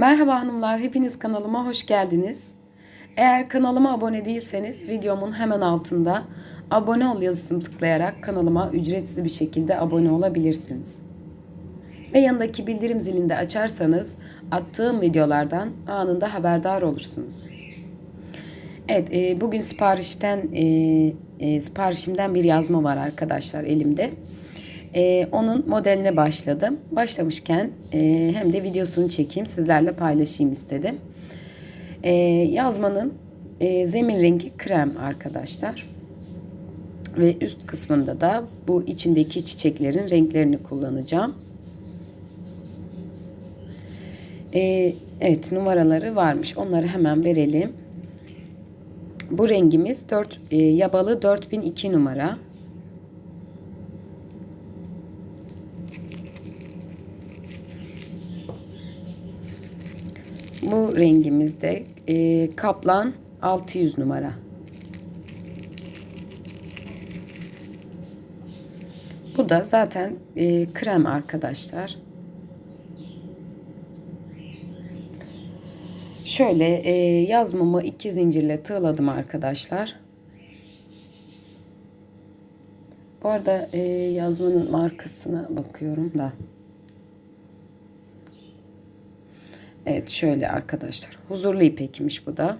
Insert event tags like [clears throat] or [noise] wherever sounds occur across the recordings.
Merhaba hanımlar, hepiniz kanalıma hoş geldiniz. Eğer kanalıma abone değilseniz videomun hemen altında abone ol yazısını tıklayarak kanalıma ücretsiz bir şekilde abone olabilirsiniz. Ve yanındaki bildirim zilini de açarsanız attığım videolardan anında haberdar olursunuz. Evet, e, bugün siparişten e, e, siparişimden bir yazma var arkadaşlar elimde. E, onun modeline başladım. Başlamışken e, hem de videosunu çekeyim, sizlerle paylaşayım istedim. E, yazmanın e, zemin rengi krem arkadaşlar. Ve üst kısmında da bu içindeki çiçeklerin renklerini kullanacağım. E, evet numaraları varmış. Onları hemen verelim. Bu rengimiz 4 e, yabalı 4002 numara. Bu rengimizde e, kaplan 600 numara. Bu da zaten e, krem arkadaşlar. Şöyle e, yazmamı iki zincirle tığladım arkadaşlar. Bu arada e, yazmanın markasına bakıyorum da. Evet şöyle arkadaşlar. Huzurlu ipekmiş bu da.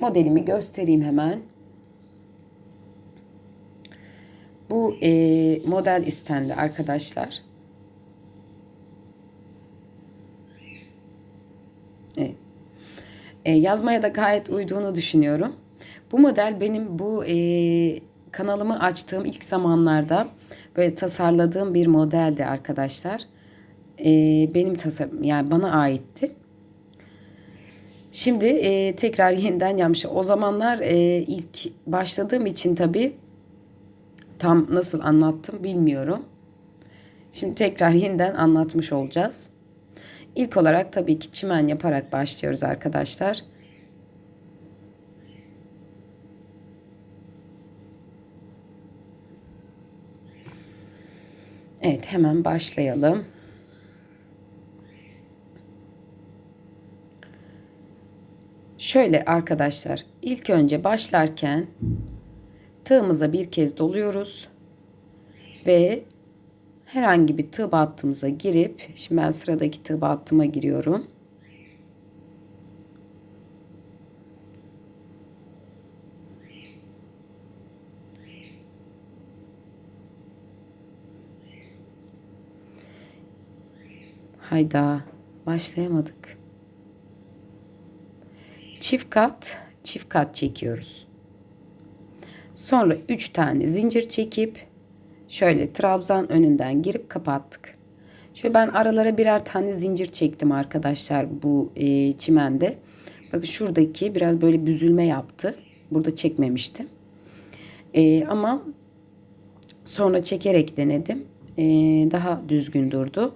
Modelimi göstereyim hemen. Bu e, model istendi arkadaşlar. Evet. E, yazmaya da gayet uyduğunu düşünüyorum. Bu model benim bu e, kanalımı açtığım ilk zamanlarda böyle tasarladığım bir modeldi arkadaşlar. E, benim tasarım yani bana aitti. Şimdi e, tekrar [laughs] yeniden yapmış. O zamanlar e, ilk başladığım için tabii tam nasıl anlattım bilmiyorum. Şimdi tekrar [laughs] yeniden anlatmış olacağız. İlk olarak tabii ki çimen yaparak başlıyoruz arkadaşlar. Evet hemen başlayalım. Şöyle arkadaşlar ilk önce başlarken tığımıza bir kez doluyoruz ve herhangi bir tığ battığımıza girip şimdi ben sıradaki tığ battıma giriyorum. Hayda başlayamadık. Çift kat, çift kat çekiyoruz. Sonra 3 tane zincir çekip şöyle trabzan önünden girip kapattık. Şöyle ben aralara birer tane zincir çektim arkadaşlar bu e, çimende. Bakın şuradaki biraz böyle büzülme yaptı. Burada çekmemiştim. E, ama sonra çekerek denedim. E, daha düzgün durdu.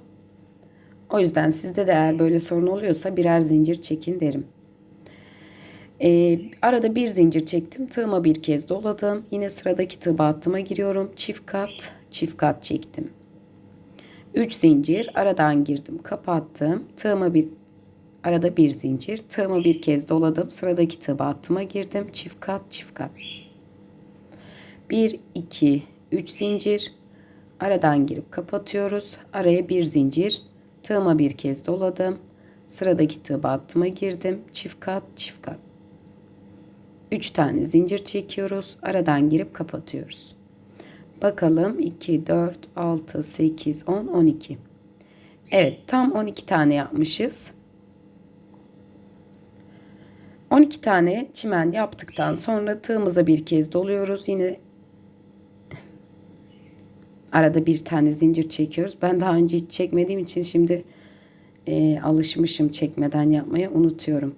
O yüzden sizde de eğer böyle sorun oluyorsa birer zincir çekin derim. Ee, arada bir zincir çektim. Tığıma bir kez doladım. Yine sıradaki tığ battıma giriyorum. Çift kat, çift kat çektim. 3 zincir aradan girdim, kapattım. Tığıma bir arada bir zincir. Tığımı bir kez doladım. Sıradaki tığ battıma girdim. Çift kat, çift kat. 1 2 3 zincir. Aradan girip kapatıyoruz. Araya bir zincir. Tığıma bir kez doladım. Sıradaki tığ battıma girdim. Çift kat, çift kat. 3 tane zincir çekiyoruz. Aradan girip kapatıyoruz. Bakalım 2, 4, 6, 8, 10, 12. Evet tam 12 tane yapmışız. 12 tane çimen yaptıktan sonra tığımıza bir kez doluyoruz. Yine arada bir tane zincir çekiyoruz. Ben daha önce hiç çekmediğim için şimdi e, alışmışım çekmeden yapmaya unutuyorum.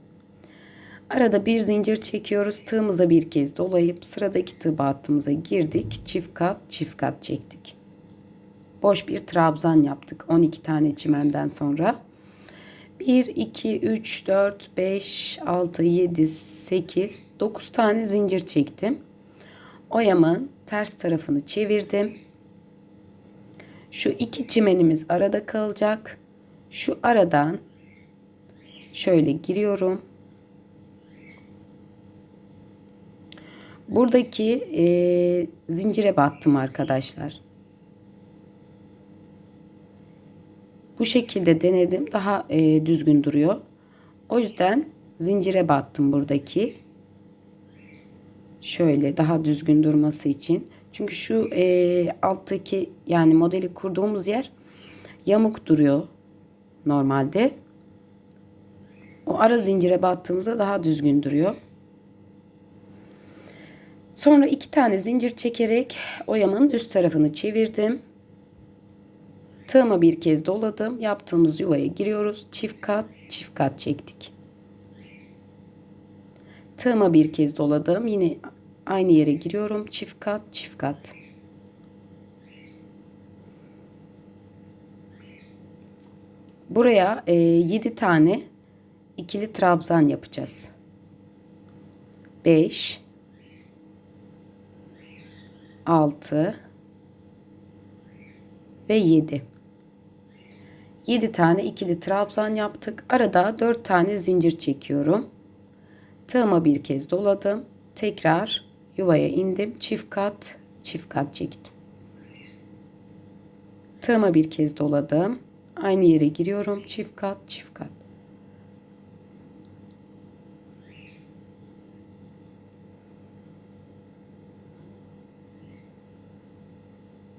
Arada bir zincir çekiyoruz. Tığımıza bir kez dolayıp sıradaki tığ battığımıza girdik. Çift kat çift kat çektik. Boş bir trabzan yaptık 12 tane çimenden sonra. 1, 2, 3, 4, 5, 6, 7, 8, 9 tane zincir çektim. Oyamın ters tarafını çevirdim. Şu iki çimenimiz arada kalacak. Şu aradan şöyle giriyorum. Buradaki e, zincire battım arkadaşlar. Bu şekilde denedim. Daha e, düzgün duruyor. O yüzden zincire battım buradaki. Şöyle daha düzgün durması için. Çünkü şu e, alttaki yani modeli kurduğumuz yer yamuk duruyor normalde. O ara zincire battığımızda daha düzgün duruyor. Sonra iki tane zincir çekerek oyamanın üst tarafını çevirdim. Tığıma bir kez doladım. Yaptığımız yuvaya giriyoruz. Çift kat, çift kat çektik. Tığıma bir kez doladım. Yine aynı yere giriyorum. Çift kat, çift kat. Buraya e, 7 tane ikili trabzan yapacağız. 5 6 ve 7. 7 tane ikili trabzan yaptık. Arada 4 tane zincir çekiyorum. Tığıma bir kez doladım. Tekrar yuvaya indim. Çift kat, çift kat çektim. Tığıma bir kez doladım. Aynı yere giriyorum. Çift kat, çift kat.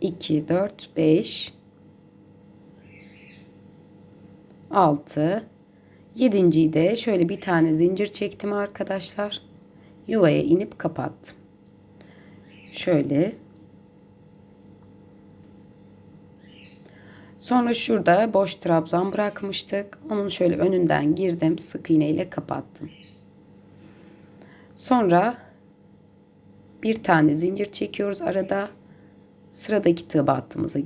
İki, dört, beş, altı, yedinciyi de şöyle bir tane zincir çektim arkadaşlar. Yuvaya inip kapattım. Şöyle Sonra şurada boş trabzan bırakmıştık. Onun şöyle önünden girdim. Sık iğne ile kapattım. Sonra bir tane zincir çekiyoruz arada. Sıradaki tığ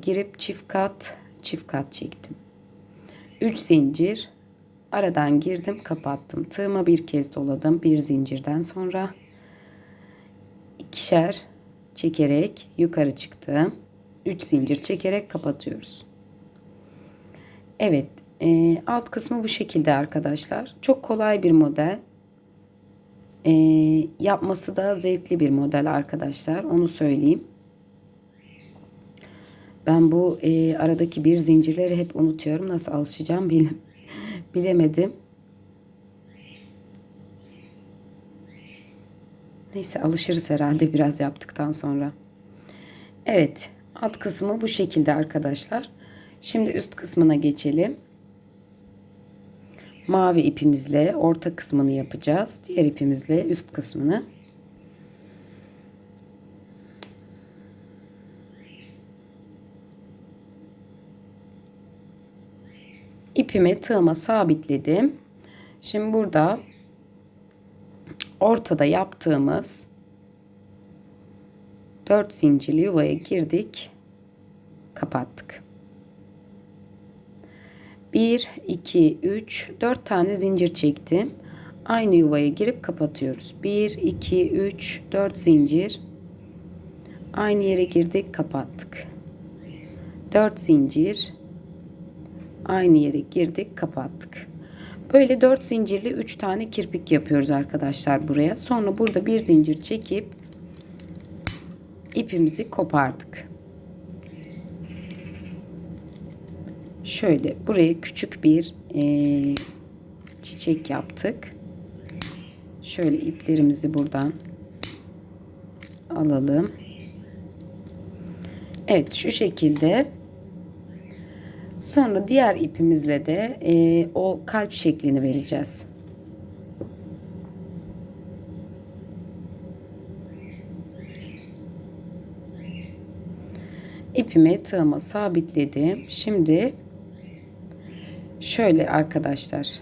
girip çift kat çift kat çektim. 3 zincir aradan girdim kapattım. Tığıma bir kez doladım. Bir zincirden sonra ikişer çekerek yukarı çıktım. 3 zincir çekerek kapatıyoruz. Evet e, alt kısmı bu şekilde arkadaşlar. Çok kolay bir model. E, yapması da zevkli bir model arkadaşlar. Onu söyleyeyim. Ben bu e, aradaki bir zincirleri hep unutuyorum. Nasıl alışacağım [laughs] bilemedim. Neyse alışırız herhalde biraz yaptıktan sonra. Evet alt kısmı bu şekilde arkadaşlar. Şimdi üst kısmına geçelim. Mavi ipimizle orta kısmını yapacağız. Diğer ipimizle üst kısmını. İpimi tığıma sabitledim. Şimdi burada ortada yaptığımız 4 zincirli yuvaya girdik. Kapattık. 1, 2, 3, 4 tane zincir çektim. Aynı yuvaya girip kapatıyoruz. 1, 2, 3, 4 zincir. Aynı yere girdik kapattık. 4 zincir. Aynı yere girdik kapattık. Böyle 4 zincirli 3 tane kirpik yapıyoruz arkadaşlar buraya. Sonra burada bir zincir çekip ipimizi kopardık. şöyle buraya küçük bir e, çiçek yaptık. Şöyle iplerimizi buradan alalım. Evet şu şekilde. Sonra diğer ipimizle de e, o kalp şeklini vereceğiz. İpimi tığıma sabitledim. Şimdi Şöyle arkadaşlar.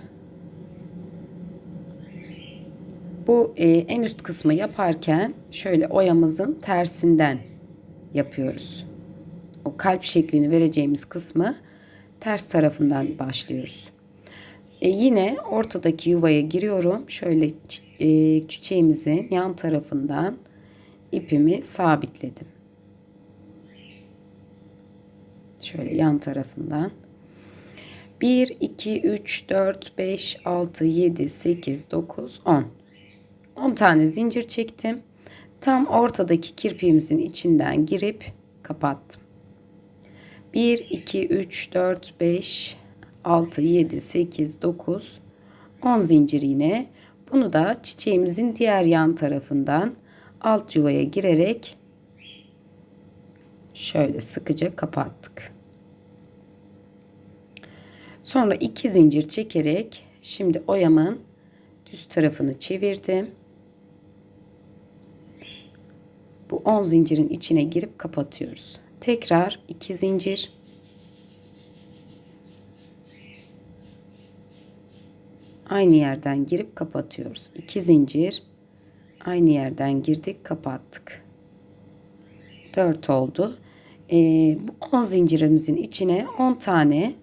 Bu e, en üst kısmı yaparken şöyle oyamızın tersinden yapıyoruz. O kalp şeklini vereceğimiz kısmı ters tarafından başlıyoruz. E, yine ortadaki yuvaya giriyorum. Şöyle e, çiçeğimizin yan tarafından ipimi sabitledim. Şöyle yan tarafından. 1, 2, 3, 4, 5, 6, 7, 8, 9, 10. 10 tane zincir çektim. Tam ortadaki kirpiğimizin içinden girip kapattım. 1, 2, 3, 4, 5, 6, 7, 8, 9, 10 zincir yine. Bunu da çiçeğimizin diğer yan tarafından alt yuvaya girerek şöyle sıkıca kapattık. Sonra iki zincir çekerek şimdi oyamın düz tarafını çevirdim. Bu 10 zincirin içine girip kapatıyoruz. Tekrar iki zincir. Aynı yerden girip kapatıyoruz. 2 zincir. Aynı yerden girdik, kapattık. 4 oldu. Ee, bu 10 zincirimizin içine 10 tane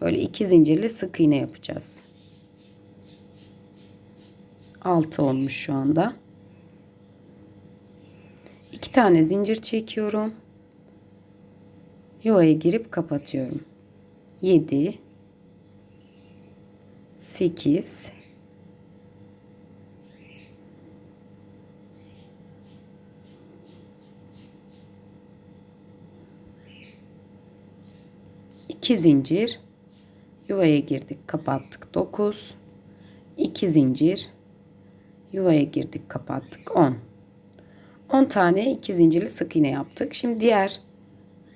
böyle iki zincirli sık iğne yapacağız. 6 olmuş şu anda. 2 tane zincir çekiyorum. Yuvaya girip kapatıyorum. 7 8 2 zincir. Yuvaya girdik kapattık 9 2 zincir. Yuvaya girdik kapattık 10 10 tane 2 zincirli sık iğne yaptık. Şimdi diğer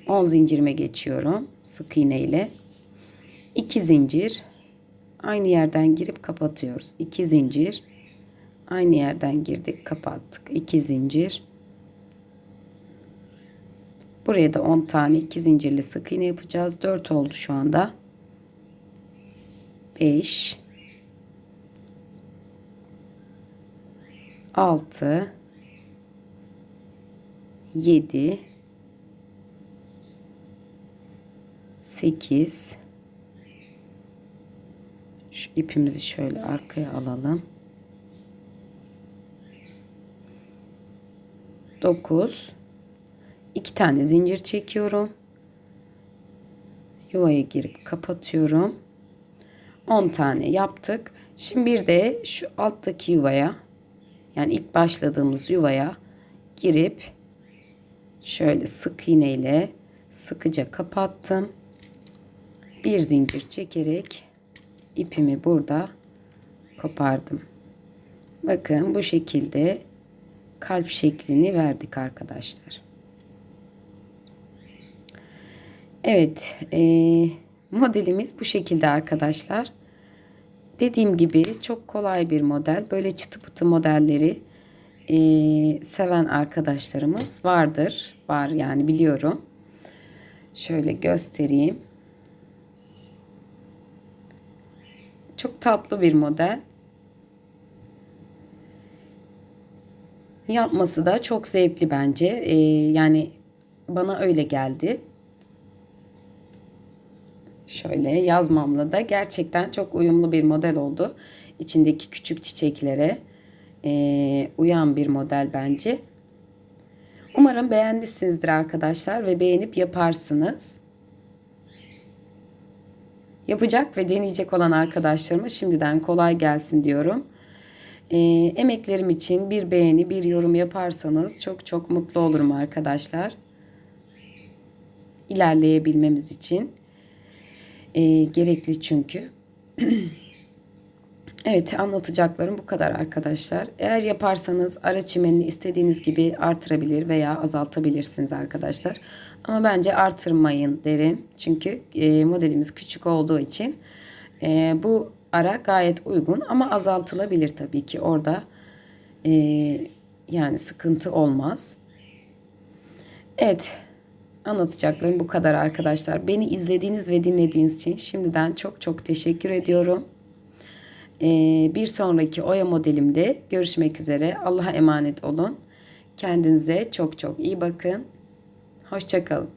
10 zincirime geçiyorum sık iğne ile 2 zincir. Aynı yerden girip kapatıyoruz. 2 zincir. Aynı yerden girdik kapattık. 2 zincir. Buraya da 10 tane 2 zincirli sık iğne yapacağız. 4 oldu şu anda. 5 6 7 8 Şu ipimizi şöyle arkaya alalım. 9 iki tane zincir çekiyorum. Yuvaya girip kapatıyorum. 10 tane yaptık. Şimdi bir de şu alttaki yuvaya yani ilk başladığımız yuvaya girip şöyle sık iğne ile sıkıca kapattım. Bir zincir çekerek ipimi burada kopardım. Bakın bu şekilde kalp şeklini verdik arkadaşlar. Evet, e, modelimiz bu şekilde arkadaşlar. Dediğim gibi çok kolay bir model. Böyle çıtı pıtı modelleri e, seven arkadaşlarımız vardır. Var yani biliyorum. Şöyle göstereyim. Çok tatlı bir model. Yapması da çok zevkli bence. E, yani bana öyle geldi. Şöyle yazmamla da gerçekten çok uyumlu bir model oldu. İçindeki küçük çiçeklere e, uyan bir model bence. Umarım beğenmişsinizdir arkadaşlar ve beğenip yaparsınız. Yapacak ve deneyecek olan arkadaşlarıma şimdiden kolay gelsin diyorum. E, emeklerim için bir beğeni, bir yorum yaparsanız çok çok mutlu olurum arkadaşlar. İlerleyebilmemiz için e, gerekli çünkü. [clears throat] evet anlatacaklarım bu kadar arkadaşlar. Eğer yaparsanız ara çimenini istediğiniz gibi artırabilir veya azaltabilirsiniz arkadaşlar. Ama bence artırmayın derim. Çünkü e, modelimiz küçük olduğu için e, bu ara gayet uygun ama azaltılabilir tabii ki orada e, yani sıkıntı olmaz. Evet Anlatacaklarım bu kadar arkadaşlar. Beni izlediğiniz ve dinlediğiniz için şimdiden çok çok teşekkür ediyorum. Ee, bir sonraki Oya modelimde görüşmek üzere. Allah'a emanet olun. Kendinize çok çok iyi bakın. Hoşçakalın.